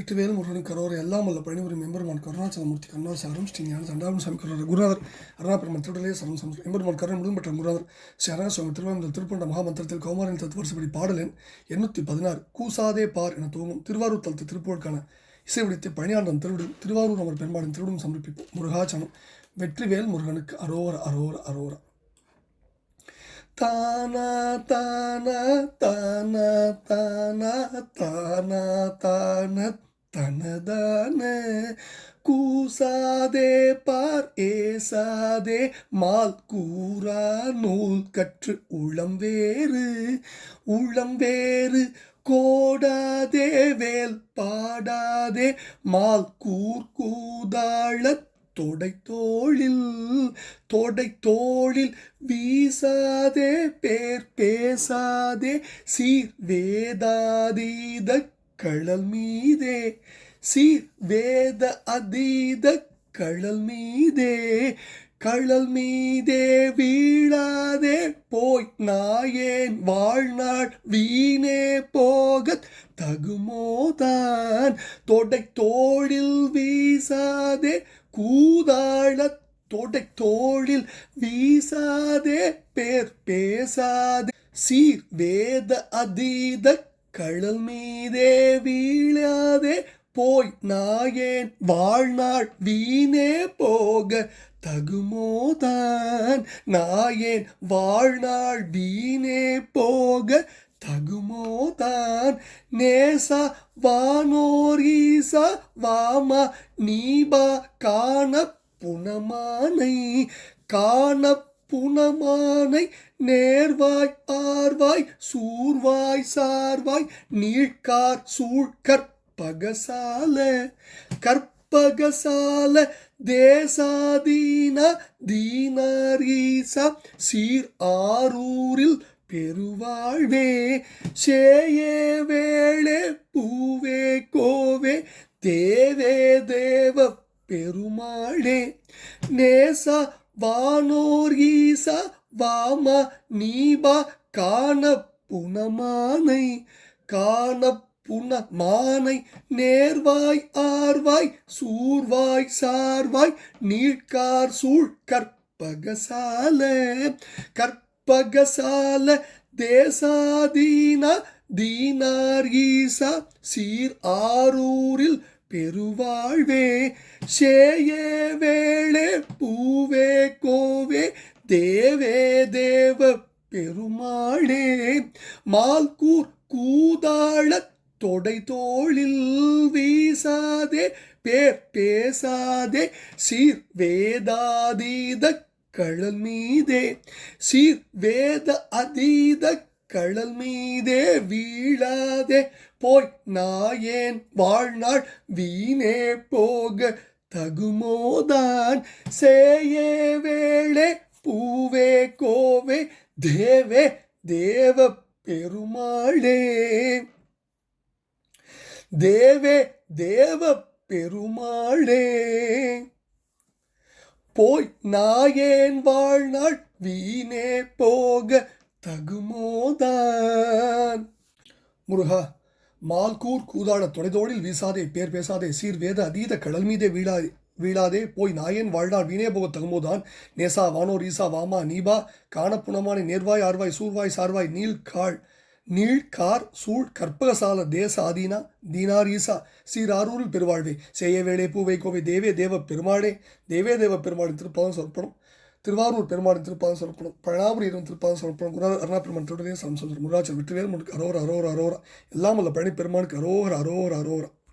வெற்றிவேல் முருகன் கரோர் எல்லாம் உள்ள பழனிபுரம் எம்பெருமான் கருணாச்சலமூர்த்தி கருணாசாரம் ஸ்ரீ ஞான சண்டாபுரம் சாமி கரோர் குருநாதர் அருணாபெருமன் திருடலே சரம் சமஸ்கிருதம் எம்பெருமான் கருணை முழுதும் பெற்ற குருநாதர் ஸ்ரீ அருணாசுவாமி திருவாரூர் திருப்பண்ட மகாமந்திரத்தில் கௌமாரின் தத்துவரிசைப்படி பாடலெண் எண்ணூற்றி பதினாறு கூசாதே பார் என துவங்கும் திருவாரூர் தலத்து திருப்போருக்கான இசை விடுத்து பழனியாண்டம் திருவிடும் திருவாரூர் அமர் பெரும்பாலும் திருவிடும் சமர்ப்பிப்போம். முருகாச்சனம் வெற்றிவேல் முருகனுக்கு அரோர அரோர அரோரா. தானா தானா தானா தானா தானா தான. தனதான. கூசாதே பார் ஏசாதே. மால் கூறா நூல் கற்று உளம் வேறு. உளம் வேறு கோடாதே வேல் பாடாதே. மால் கூர் கூதாளத் தொடை தோளில் தொடை தோளில் வீசாதே. பேர் பேசாதே. சீர் வேதாதீத கழல் மீதே சீர் வேத அதீத கழல் மீதே கழல் மீதே வீழாதே போய் நாயேன் வாழ்நாள் வீணே போகத் தகுமோதான். தொடை தோழில் வீசாதே கூதாழத் தொடை தோழில் வீசாதே பேர் பேசாதே. சீர் வேத அதீத கழல் மீதே வீழாதே போய் நாயேன் வாழ்நாள் வீணே போக தகுமோதான் நாயேன் வாழ்நாள் வீணே போக தகுமோதான் நேசா வானோரீசா வாமா நீபா காண புனமானை. காண புனமானை நேர்வாய் ஆர்வாய் சூர்வாய் சார்வாய் நீழ்கார் சூழ்கற் பகசால கற்பகசால தேசாதீன தீனாரீசா சீர் ஆரூரில் பெருவாழ்வே சேயே வேளே பூவே கோவே தேவே தேவ பெருமாளே நேசா வானோர் ஈசா வாமா நீபா காண புனமானை காண புன மானை நேர்வாய் ஆர்வாய் சூர்வாய் சார்வாய் நீட்கார் சூழ் கற்பகசால கற்பகசால தேசாதீன தீனார் ஈசா சீர் ஆரூரில் பெருவாழ்வே சேயே வேளே பூவே கோவே தேவே தேவ பெருமாளே. மால்கூர் கூதாள தொடை தோளில் வீசாதே பேர் பேசாதே சீர் வேதாதீத கழல் மீதே. சீர் வேத அதீத கழல் மீதே வீழாதே. போய் நாயேன் வாழ்நாள் வீணே போக தகுமோதான். சேயே வேளே பூவே கோவே தேவே தேவ பெருமாளே. தேவே தேவ பெருமாளே. போய் நாயேன் வாழ்நாள் வீணே போக தகுமோதான். முருகா மால்கூர் கூதாட தொலைதோடில் வீசாதே பேர் பேசாதே சீர் வேத அதீத கடல் மீதே வீழா வீழாதே போய் நாயன் வாழ்நாள் வீணே போக தகுமோதான். நேசா வானோர் ஈசா வாமா நீபா காணப்புணமான நேர்வாய் ஆர்வாய் சூர்வாய் சார்வாய் நீள் காள் நீள் கார் சூழ் கற்பகசால தேச ஆதீனா தீனார் ஈசா சீராரூரில் பெருவாழ்வே. செய்ய வேளே பூவை கோவை தேவே தேவ பெருமாளே தேவே தேவ பெருமாளின் திருப்பதம் சொற்படும். திருவாரூர் பெருமாளின் திருப்பாதம் சொல்லப்படும். பழனாபுரி இரவு திருப்பாதம் சொல்லப்படும். குரு அருணா பெருமான் திருடனே சம் முருகாச்சல் வெற்றிவேல் முனுக்கு அரோர அரோர அரோரா. எல்லாம் உள்ள பழனி பெருமானுக்கு அரோர அரோர அரோரா.